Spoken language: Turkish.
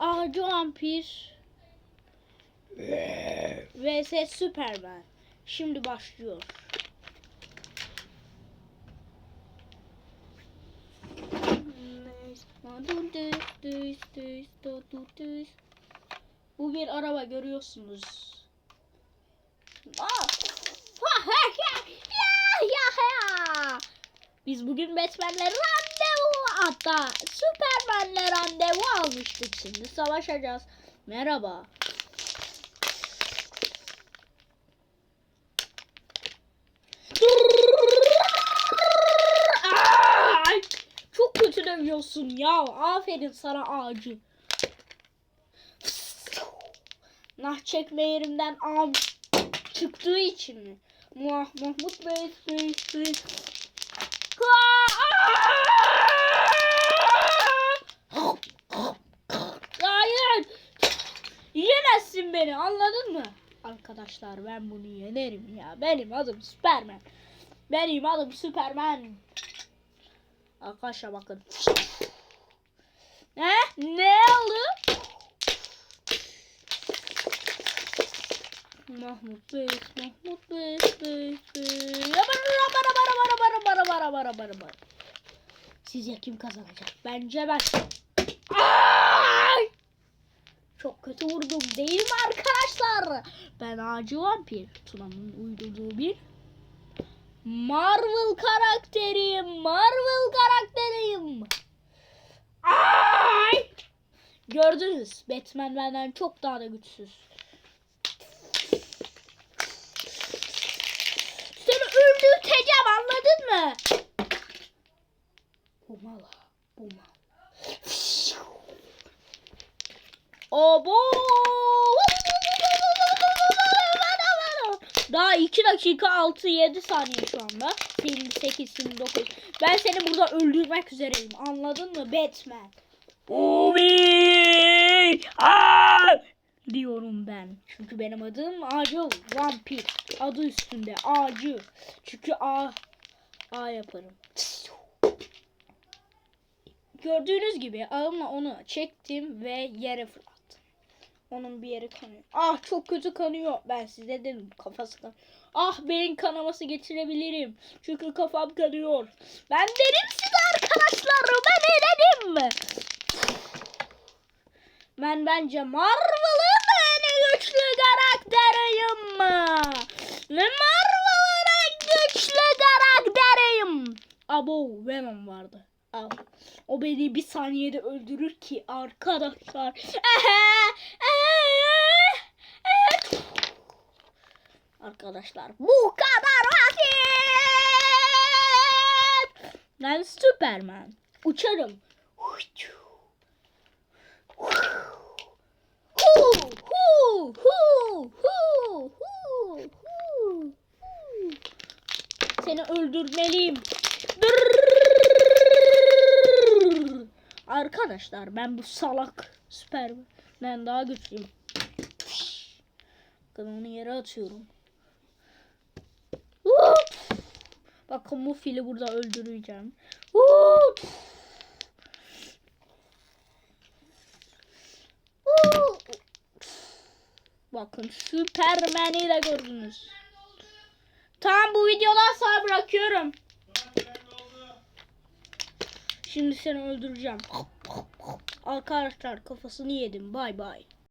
Ağacı vampir vs Superman. Şimdi başlıyor. Bu bir araba görüyorsunuz. Ya, ya. Biz bugün Batman'le randevu hatta Superman'le randevu almıştık şimdi savaşacağız. Merhaba. Çok kötü dövüyorsun ya. Aferin sana ağacı. Nah çekme yerimden am çıktığı için mi? Mahmut Bey Bey Bey. Hayır. Yiyemezsin beni anladın mı? Arkadaşlar ben bunu yenerim ya. Benim adım Superman. Benim adım Superman. Arkadaşlar bakın. Ne? Ne oldu? Mahmut Bey, Mahmut Bey, Bey, Bey. Bara bara bara bara bara bara bara bara bara. Sizce kim kazanacak? Bence ben. Çok kötü vurdum değil mi arkadaşlar? Ben Ağacı Vampir. Tuna'nın uydurduğu bir Marvel karakteriyim. Marvel karakteriyim. Ay! Gördünüz. Batman benden çok daha da güçsüz. Seni öldürteceğim anladın mı? Bumala. Buma. Obo. Daha 2 dakika 6 7 saniye şu anda. Film 8 film 9. Ben seni burada öldürmek üzereyim. Anladın mı Batman? Umi! diyorum ben. Çünkü benim adım Acı Vampir. Adı üstünde Acı. Çünkü A A yaparım. Gördüğünüz gibi ağımla onu çektim ve yere fırlattım. Onun bir yeri kanıyor. Ah çok kötü kanıyor. Ben size dedim kafası kan. Ah beyin kanaması geçirebilirim. Çünkü kafam kanıyor. Ben derim size arkadaşlar. Ben eğlenim. Ben bence Marvel'ın en güçlü karakteriyim. Ve Marvel'ın en güçlü karakteriyim. Abo Venom vardı. Al. O beni bir saniyede öldürür ki arkadaşlar. Ehe, arkadaşlar. Bu kadar basit. Ben Superman. Uçarım. Seni öldürmeliyim. Arkadaşlar ben bu salak Superman'den daha güçlüyüm. Kanalını yere atıyorum. Bakın bu fili burada öldüreceğim. Hop. Hop. Bakın Superman'i de gördünüz. Tamam bu videodan sonra bırakıyorum. Şimdi seni öldüreceğim. Arkadaşlar kafasını yedim. Bay bay.